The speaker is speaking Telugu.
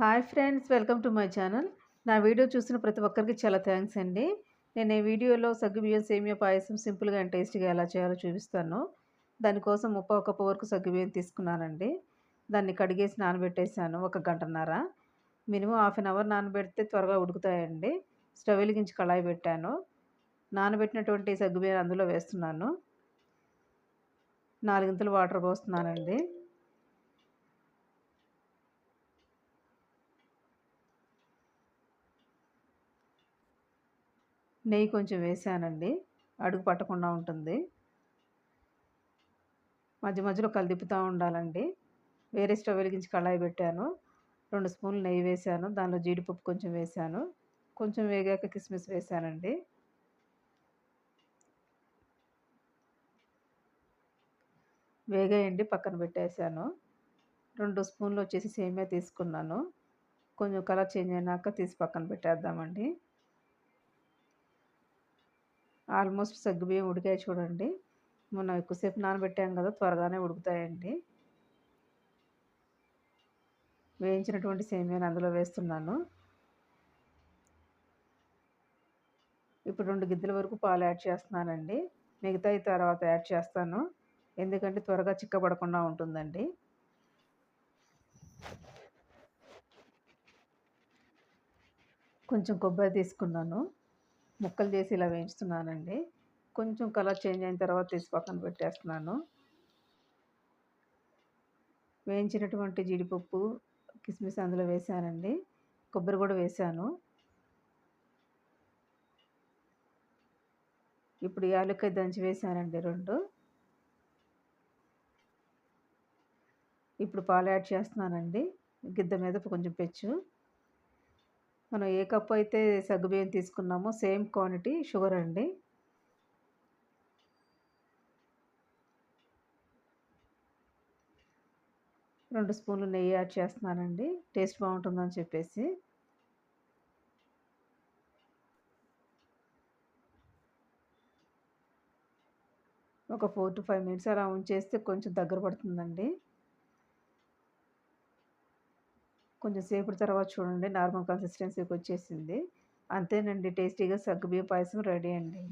Hi friends welcome to my channel నా వీడియో చూసిన ప్రతి ఒక్కరికి చాలా థ్యాంక్స్ అండి. నేను ఈ వీడియోలో సగ్గుబియ్యం సేమియా పాయసం సింపుల్గా అండ్ టేస్టీగా ఎలా చేయాలో చూపిస్తాను. దానికోసం ముప్పై కప్పు వరకు సగ్గుబియ్యం తీసుకున్నానండి. దాన్ని కడిగేసి నానబెట్టేసాను ఒక గంటన్నర. మినిమం హాఫ్ అన్ అవర్ నానబెడితే త్వరగా ఉడుకుతాయండి. స్టవ్ వెలిగించి కళాయి పెట్టాను. నానబెట్టినటువంటి సగ్గుబియ్యం అందులో వేస్తున్నాను. నాలుగింతలు వాటర్ పోస్తున్నానండి. నెయ్యి కొంచెం వేసానండి. అడుగు పట్టకుండా ఉంటుంది. మధ్య మధ్యలో కలిదిప్పుతూ ఉండాలండి. వేరే స్టవ్ వెలిగించి కళాయి పెట్టాను. రెండు స్పూన్లు నెయ్యి వేసాను. దానిలో జీడిపప్పు కొంచెం వేసాను. కొంచెం వేగాక కిస్మిస్ వేసానండి. వేగాయండి పక్కన పెట్టేశాను. రెండు స్పూన్లు వచ్చేసి సేమియా తీసుకున్నాను. కొంచెం కలర్ చేంజ్ అయినాక తీసి పక్కన పెట్టేద్దామండి. ఆల్మోస్ట్ సగ్గుబియ్యం ఉడికాయి చూడండి. మనం ఎక్కువసేపు నానబెట్టాం కదా త్వరగానే ఉడుకుతాయండి. వేయించినటువంటి సేమియాని అందులో వేస్తున్నాను. ఇప్పుడు రెండు గిద్దెల వరకు పాలు యాడ్ చేస్తున్నానండి. మిగతా తర్వాత యాడ్ చేస్తాను. ఎందుకంటే త్వరగా చిక్కబడకుండా ఉంటుందండి. కొంచెం కొబ్బరి తీసుకున్నాను. ముక్కలు చేసి ఇలా వేయించుతున్నానండి కొంచెం కలర్ చేంజ్ అయిన తర్వాత తీసి పక్కన పెట్టేస్తున్నాను. వేయించినటువంటి జీడిపప్పు కిస్మిస్ అందులో వేసానండి కొబ్బరి కూడా వేసాను ఇప్పుడు యాలక్కాయ దంచి వేసానండి రెండు. ఇప్పుడు పాలు యాడ్ చేస్తున్నానండి. గిద్ద మీద కొంచెం పెచ్చు. మనం ఏ కప్పు అయితే సగ్గుబియ్యం తీసుకున్నామో సేమ్ క్వాంటిటీ షుగర్ అండి. రెండు స్పూన్లు నెయ్యి యాడ్ చేస్తున్నానండి. టేస్ట్ బాగుంటుందని చెప్పేసి. ఒక ఫోర్ టు ఫైవ్ మినిట్స్ అలా ఉంచేస్తే కొంచెం దగ్గర పడుతుందండి. కొంచెం సేపటి తర్వాత చూడండి. నార్మల్ కన్సిస్టెన్సీకి వచ్చేసింది అంతేనండి. టేస్టీగా సగ్గుబియ్య పాయసం రెడీ అండి.